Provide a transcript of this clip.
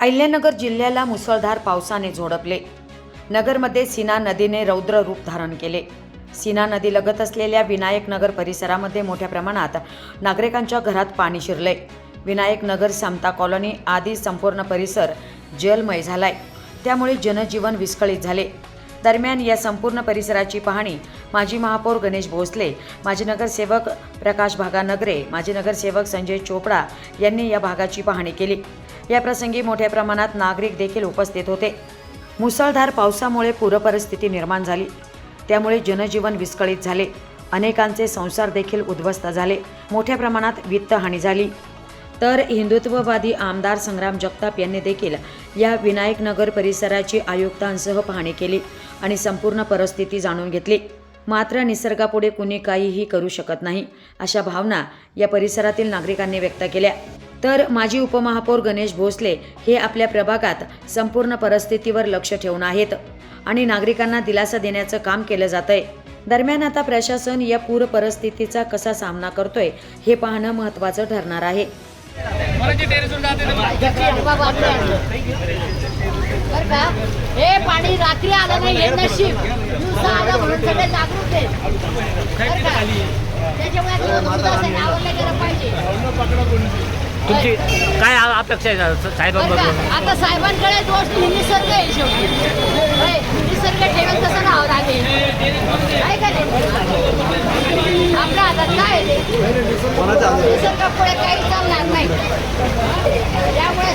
अहिल्यानगर जिल्ह्याला मुसळधार पावसाने झोडपले. नगरमध्ये सीना नदीने रौद्र रूप धारण केले. सीना नदी लगत असलेल्या विनायक नगर परिसरामध्ये मोठ्या प्रमाणात नागरिकांच्या घरात पाणी शिरले. विनायक नगर समता कॉलनी आदी संपूर्ण परिसर जलमय झालाय. त्यामुळे जनजीवन विस्कळीत झाले. दरम्यान या संपूर्ण परिसराची पाहणी माजी महापौर गणेश भोसले माजी नगरसेवक प्रकाश भागानगरे माजी नगरसेवक संजय चोपडा यांनी या भागाची पाहणी केली. या प्रसंगी मोठ्या प्रमाणात नागरिक देखील उपस्थित होते. मुसळधार पावसामुळे पूरपरिस्थिती निर्माण झाली. त्यामुळे जनजीवन विस्कळीत झाले. अनेकांचे संसार देखील उद्ध्वस्त झाले. मोठ्या प्रमाणात वित्तहानी झाली. तर हिंदुत्ववादी आमदार संग्राम जगताप यांनी देखील या विनायक नगर परिसराची आयुक्तांसह पाहणी केली आणि संपूर्ण परिस्थिती जाणून घेतली. मात्र निसर्गापुढे कुणी काहीही करू शकत नाही अशा भावना या परिसरातील नागरिकांनी व्यक्त केल्या. तर माजी उपमहापौर गणेश भोसले हे आपल्या प्रभागात संपूर्ण परिस्थितीवर लक्ष ठेवून आहेत आणि नागरिकांना दिलासा देण्याचं काम केलं जात आहे दरम्यान आता प्रशासन या पूर परिस्थितीचा कसा सामना करतोय हे पाहणं महत्त्वाचं ठरणार आहे. का? हे पाणी रात्री आलं नाही हे नशीब. दिवसा आलं म्हणून सगळे जागरूक आहेत. त्याच्यामुळे आवडलं गेलं पाहिजे. तुमची काय अपेक्षा आहे साहेबांबद्दल आता साहेबांकडे दोष निसर्ग आहे शेवटी. होय, निसर्ग ठेवेल तसं राहावं लागेल. आहे का नाही? आपल्या हातात काय आहे ते? निसर्गापुढे काही चालणार नाही त्यामुळे समजुकी आहेत आता हो, काका या, काका कुठे आहे? जेवायला. साहेब पुढे